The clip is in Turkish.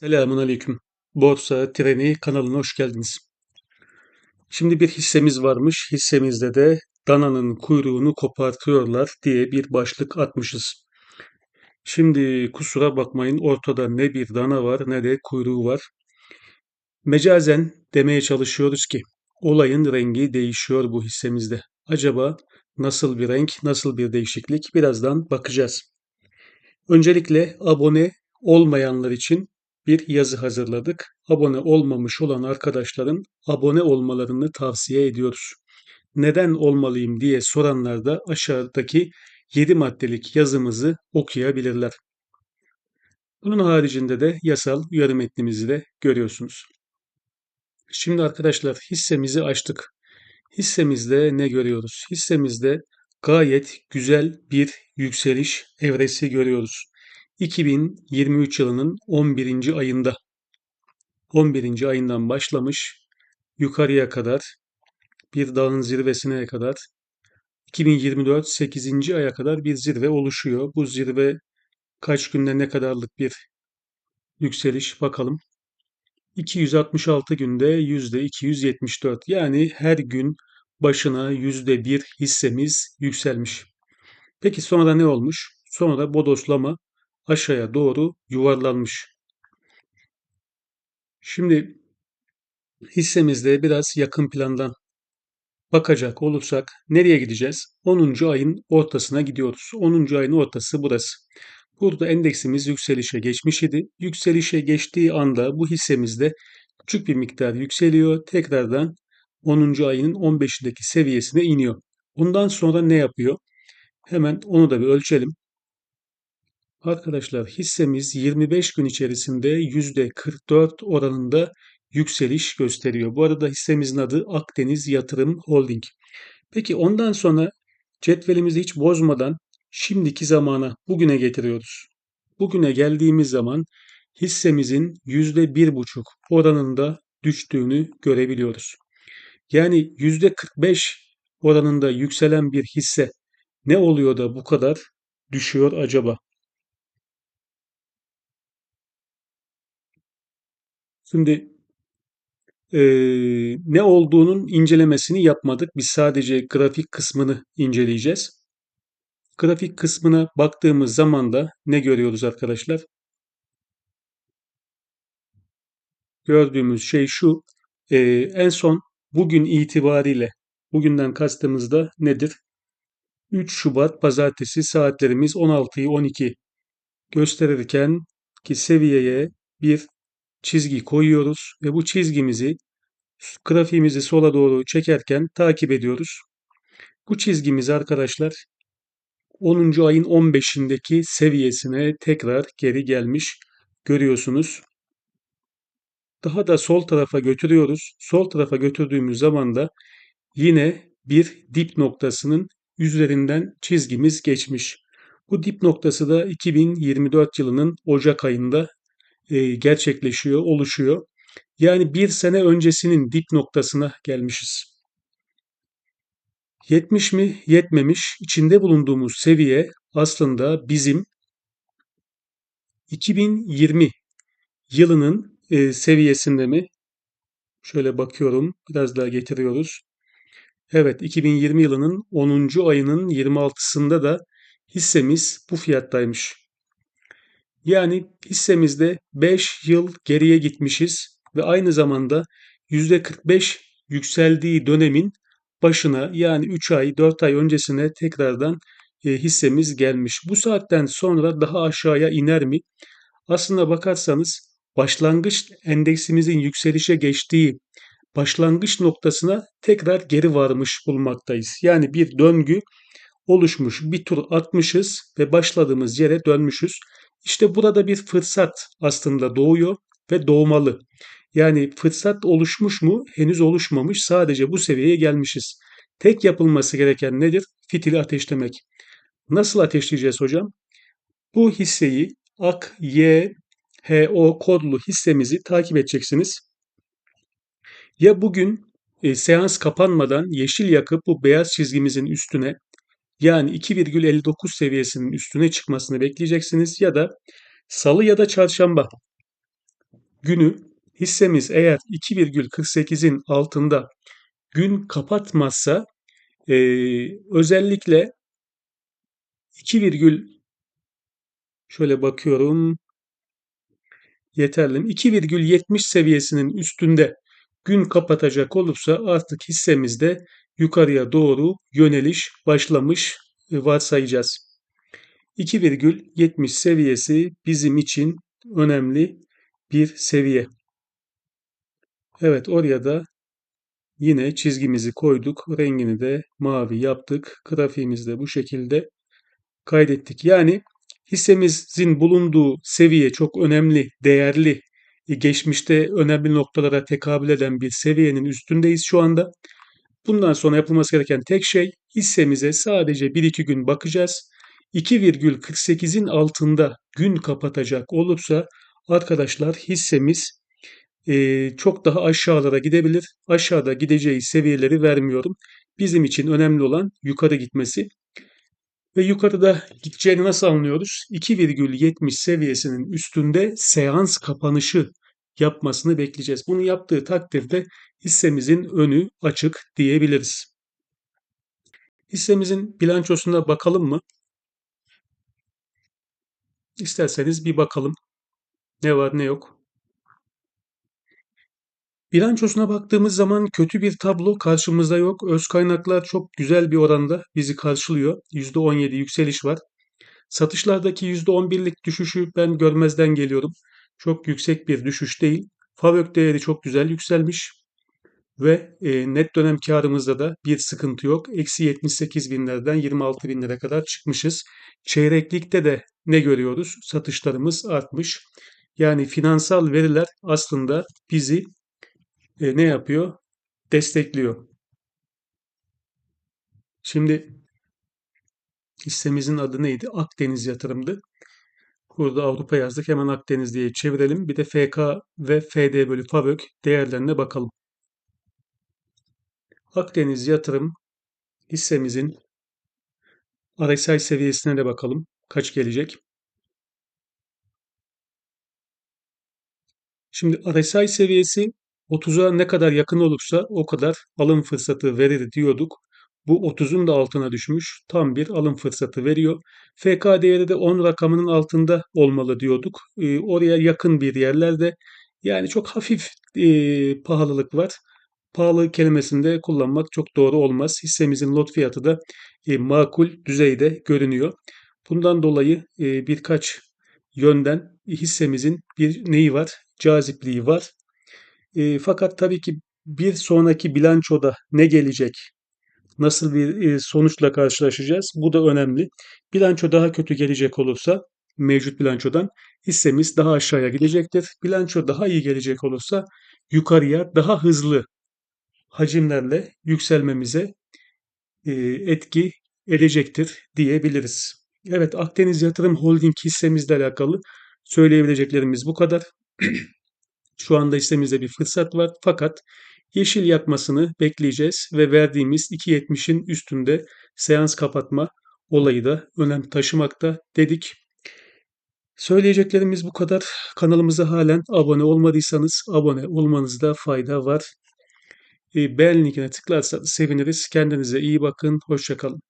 Selamun aleyküm. Borsa Treni kanalına hoş geldiniz. Şimdi bir hissemiz varmış. Hissemizde de dananın kuyruğunu kopartıyorlar diye bir başlık atmışız. Şimdi kusura bakmayın ortada ne bir dana var ne de kuyruğu var. Mecazen demeye çalışıyoruz ki olayın rengi değişiyor bu hissemizde. Acaba nasıl bir renk, nasıl bir değişiklik birazdan bakacağız. Öncelikle abone olmayanlar için bir yazı hazırladık. Abone olmamış olan arkadaşların abone olmalarını tavsiye ediyoruz. Neden olmalıyım diye soranlar da aşağıdaki 7 maddelik yazımızı okuyabilirler. Bunun haricinde de yasal uyarı metnimizi de görüyorsunuz. Şimdi arkadaşlar hissemizi açtık. Hissemizde ne görüyoruz? Hissemizde gayet güzel bir yükseliş evresi görüyoruz. 2023 yılının 11. ayında 11. ayından başlamış yukarıya kadar bir dağın zirvesine kadar 2024 8. aya kadar bir zirve oluşuyor. Bu zirve kaç günde ne kadarlık bir yükseliş bakalım. 266 günde yüzde 274 yani her gün başına yüzde bir hissemiz yükselmiş. Peki sonra ne olmuş? Sonra bodoslama aşağıya doğru yuvarlanmış. Şimdi hissemizde biraz yakın plandan bakacak olursak nereye gideceğiz? 10. ayın ortasına gidiyoruz. 10. ayın ortası burası. Burada endeksimiz yükselişe geçmiş idi. Yükselişe geçtiği anda bu hissemizde küçük bir miktar yükseliyor. Tekrardan 10. ayının 15'indeki seviyesine iniyor. Bundan sonra ne yapıyor? Hemen onu da bir ölçelim. Arkadaşlar hissemiz 25 gün içerisinde %44 oranında yükseliş gösteriyor. Bu arada hissemizin adı Akdeniz Yatırım Holding. Peki ondan sonra cetvelimizi hiç bozmadan şimdiki zamana, bugüne getiriyoruz. Bugüne geldiğimiz zaman hissemizin %1,5 oranında düştüğünü görebiliyoruz. Yani %45 oranında yükselen bir hisse ne oluyor da bu kadar düşüyor acaba? Şimdi e, ne olduğunun incelemesini yapmadık. Biz sadece grafik kısmını inceleyeceğiz. Grafik kısmına baktığımız zaman da ne görüyoruz arkadaşlar? Gördüğümüz şey şu. E, en son bugün itibariyle, bugünden kastımızda nedir? 3 Şubat pazartesi saatlerimiz 16'yı 12 gösterirken ki seviyeye bir çizgi koyuyoruz ve bu çizgimizi grafiğimizi sola doğru çekerken takip ediyoruz. Bu çizgimiz arkadaşlar 10. ayın 15'indeki seviyesine tekrar geri gelmiş görüyorsunuz. Daha da sol tarafa götürüyoruz. Sol tarafa götürdüğümüz zaman da yine bir dip noktasının üzerinden çizgimiz geçmiş. Bu dip noktası da 2024 yılının Ocak ayında e, gerçekleşiyor, oluşuyor. Yani bir sene öncesinin dip noktasına gelmişiz. Yetmiş mi? Yetmemiş. İçinde bulunduğumuz seviye aslında bizim 2020 yılının e, seviyesinde mi? Şöyle bakıyorum. Biraz daha getiriyoruz. Evet 2020 yılının 10. ayının 26'sında da hissemiz bu fiyattaymış. Yani hissemizde 5 yıl geriye gitmişiz ve aynı zamanda %45 yükseldiği dönemin başına yani 3 ay 4 ay öncesine tekrardan e, hissemiz gelmiş. Bu saatten sonra daha aşağıya iner mi? Aslına bakarsanız başlangıç endeksimizin yükselişe geçtiği başlangıç noktasına tekrar geri varmış bulmaktayız. Yani bir döngü oluşmuş, bir tur atmışız ve başladığımız yere dönmüşüz. İşte burada bir fırsat aslında doğuyor ve doğmalı. Yani fırsat oluşmuş mu? Henüz oluşmamış. Sadece bu seviyeye gelmişiz. Tek yapılması gereken nedir? Fitili ateşlemek. Nasıl ateşleyeceğiz hocam? Bu hisseyi AK, Y, HO kodlu hissemizi takip edeceksiniz. Ya bugün e, seans kapanmadan yeşil yakıp bu beyaz çizgimizin üstüne yani 2,59 seviyesinin üstüne çıkmasını bekleyeceksiniz ya da salı ya da çarşamba günü hissemiz eğer 2,48'in altında gün kapatmazsa e, özellikle 2, şöyle bakıyorum yeterli. 2,70 seviyesinin üstünde gün kapatacak olursa artık hissemizde yukarıya doğru yöneliş başlamış e, varsayacağız. 2,70 seviyesi bizim için önemli bir seviye. Evet oraya da yine çizgimizi koyduk. Rengini de mavi yaptık. Grafiğimizi de bu şekilde kaydettik. Yani hissemizin bulunduğu seviye çok önemli, değerli, e, geçmişte önemli noktalara tekabül eden bir seviyenin üstündeyiz şu anda. Bundan sonra yapılması gereken tek şey hissemize sadece 1-2 gün bakacağız. 2,48'in altında gün kapatacak olursa arkadaşlar hissemiz e, çok daha aşağılara gidebilir. Aşağıda gideceği seviyeleri vermiyorum. Bizim için önemli olan yukarı gitmesi. Ve yukarıda gideceğini nasıl anlıyoruz? 2,70 seviyesinin üstünde seans kapanışı yapmasını bekleyeceğiz. Bunu yaptığı takdirde hissemizin önü açık diyebiliriz. Hissemizin bilançosuna bakalım mı? İsterseniz bir bakalım. Ne var ne yok. Bilançosuna baktığımız zaman kötü bir tablo karşımızda yok. Öz kaynaklar çok güzel bir oranda bizi karşılıyor. %17 yükseliş var. Satışlardaki %11'lik düşüşü ben görmezden geliyorum. Çok yüksek bir düşüş değil. FAVÖK değeri çok güzel yükselmiş. Ve e, net dönem karımızda da bir sıkıntı yok. Eksi 78 binlerden 26 binlere kadar çıkmışız. Çeyreklikte de ne görüyoruz? Satışlarımız artmış. Yani finansal veriler aslında bizi e, ne yapıyor? Destekliyor. Şimdi hissemizin adı neydi? Akdeniz yatırımdı. Burada Avrupa yazdık. Hemen Akdeniz diye çevirelim. Bir de FK ve FD bölü FAVÖK değerlerine bakalım. Akdeniz yatırım hissemizin RSI seviyesine de bakalım. Kaç gelecek? Şimdi RSI seviyesi 30'a ne kadar yakın olursa o kadar alım fırsatı verir diyorduk. Bu 30'un da altına düşmüş. Tam bir alım fırsatı veriyor. FK değeri de 10 rakamının altında olmalı diyorduk. E, oraya yakın bir yerlerde yani çok hafif e, pahalılık var. Pahalı kelimesini de kullanmak çok doğru olmaz. Hissemizin lot fiyatı da e, makul düzeyde görünüyor. Bundan dolayı e, birkaç yönden hissemizin bir neyi var? Cazipliği var. E, fakat tabii ki bir sonraki bilançoda ne gelecek? Nasıl bir e, sonuçla karşılaşacağız? Bu da önemli. Bilanço daha kötü gelecek olursa mevcut bilançodan hissemiz daha aşağıya gidecektir. Bilanço daha iyi gelecek olursa yukarıya daha hızlı hacimlerle yükselmemize e, etki edecektir diyebiliriz. Evet Akdeniz Yatırım Holding hissemizle alakalı söyleyebileceklerimiz bu kadar. Şu anda hissemizde bir fırsat var fakat yeşil yakmasını bekleyeceğiz ve verdiğimiz 2.70'in üstünde seans kapatma olayı da önem taşımakta dedik. Söyleyeceklerimiz bu kadar. Kanalımıza halen abone olmadıysanız abone olmanızda fayda var. Beğen linkine tıklarsanız seviniriz. Kendinize iyi bakın. Hoşçakalın.